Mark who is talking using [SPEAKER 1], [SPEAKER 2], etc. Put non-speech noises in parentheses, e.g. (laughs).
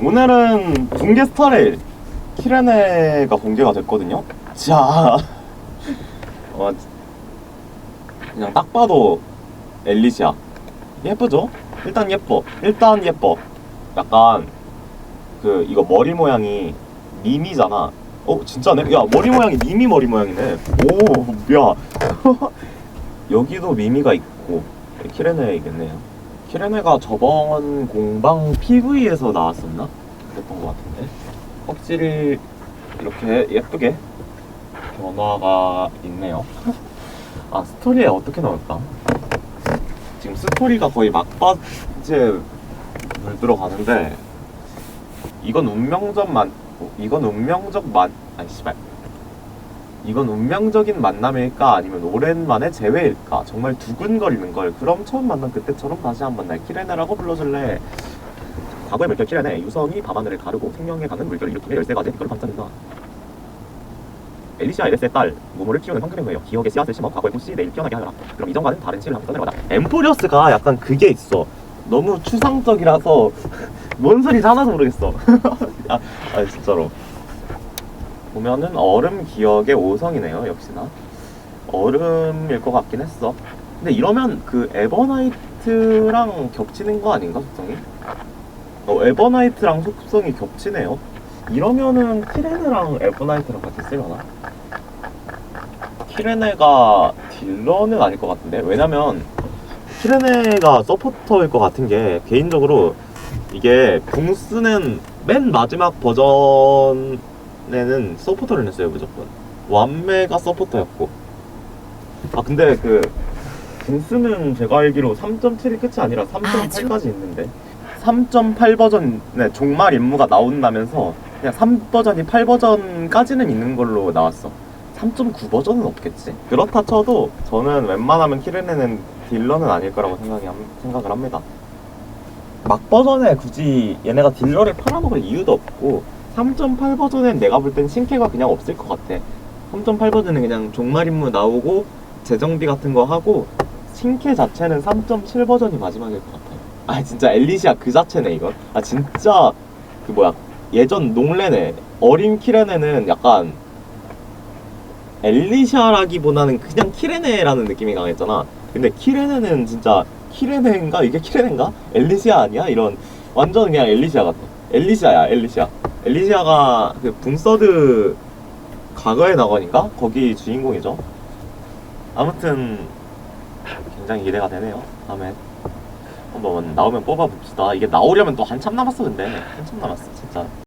[SPEAKER 1] 오늘은 붕괴 스타레일 키레네가 공개가 됐거든요. 자, 어, 그냥 딱 봐도 엘리시아 예쁘죠? 일단 예뻐. 일단 예뻐. 약간 그 이거 머리 모양이 미미잖아. 어 진짜네? 야 머리 모양이 미미 머리 모양이네. 오, 야 (laughs) 여기도 미미가 있고 키레네이겠네요. 키레네가 저번 공방 PV에서 나왔었나? 그랬던 것 같은데 확실히 이렇게 예쁘게 변화가 있네요. (laughs) 아 스토리에 어떻게 나올까? 지금 스토리가 거의 막바지에 물 들어가는데 이건 운명적 만 어, 이건 운명적 만 아니 씨발 이건 운명적인 만남일까? 아니면 오랜만에 재회일까? 정말 두근거리는 걸? 그럼 처음 만난 그때처럼 다시 한번 날 키레네라고 불러줄래? 과거의 물결 키레네 유성이 밤하늘을 가르고 생명에 가는 물결을 일으키며 열세 가지 빛깔을 반짝인다. 엘리시아 에레스의 딸 모모를 키우는 황금의 기억의 씨앗을 심어 과거의 꽃이 내일 피어나게 하여라. 그럼 이전과는 다른 씨를 함께 써내려가자. 엠포리어스가 약간 그게 있어. 너무 추상적이라서 (laughs) 뭔 소리인지 하나도 모르겠어. 아, (laughs) 아 진짜로 보면은 얼음 기억의 오성이네요 역시나 얼음일 것 같긴 했어 근데 이러면 그 에버나이트랑 겹치는 거 아닌가 속성이? 어 에버나이트랑 속성이 겹치네요 이러면은 키레네랑 에버나이트랑 같이 쓰려나? 키레네가 딜러는 아닐 것 같은데 왜냐면 키레네가 서포터일 것 같은 게 개인적으로 이게 붕스는 맨 마지막 버전 에는 서포터를 냈어요 무조건. 완메가 서포터였고. 아 근데 그 붕스는 제가 알기로 3.7이 끝이 아니라 3.8까지 있는데. 3.8 버전에 종말 임무가 나온다면서 그냥 3버전이 8버전까지는 있는 걸로 나왔어. 3.9 버전은 없겠지. 그렇다 쳐도 저는 웬만하면 키레네는 딜러는 아닐 거라고 생각이, 함- 생각을 합니다. 막 버전에 굳이 얘네가 딜러를 팔아먹을 이유도 없고 3.8 버전엔 내가 볼 땐 신캐가 그냥 없을 것 같아 3.8 버전은 그냥 종말 임무 나오고 재정비 같은 거 하고 신캐 자체는 3.7 버전이 마지막일 것 같아요 아 진짜 엘리시아 그 자체네 이건 아 진짜 그 뭐야 예전 농레네 어린 키레네는 약간 엘리샤라기보다는 그냥 키레네라는 느낌이 강했잖아. 근데 키레네는 진짜 키레네인가? 이게 키레네인가? 엘리시아 아니야? 이런 완전 그냥 엘리시아 같아. 엘리시아야, 엘리시아. 엘리시아가 그 붕서드 과거의 낙원인가? 거기 주인공이죠. 아무튼 굉장히 기대가 되네요. 다음에 한번 나오면 뽑아봅시다. 이게 나오려면 또 한참 남았어, 근데 한참 남았어, 진짜.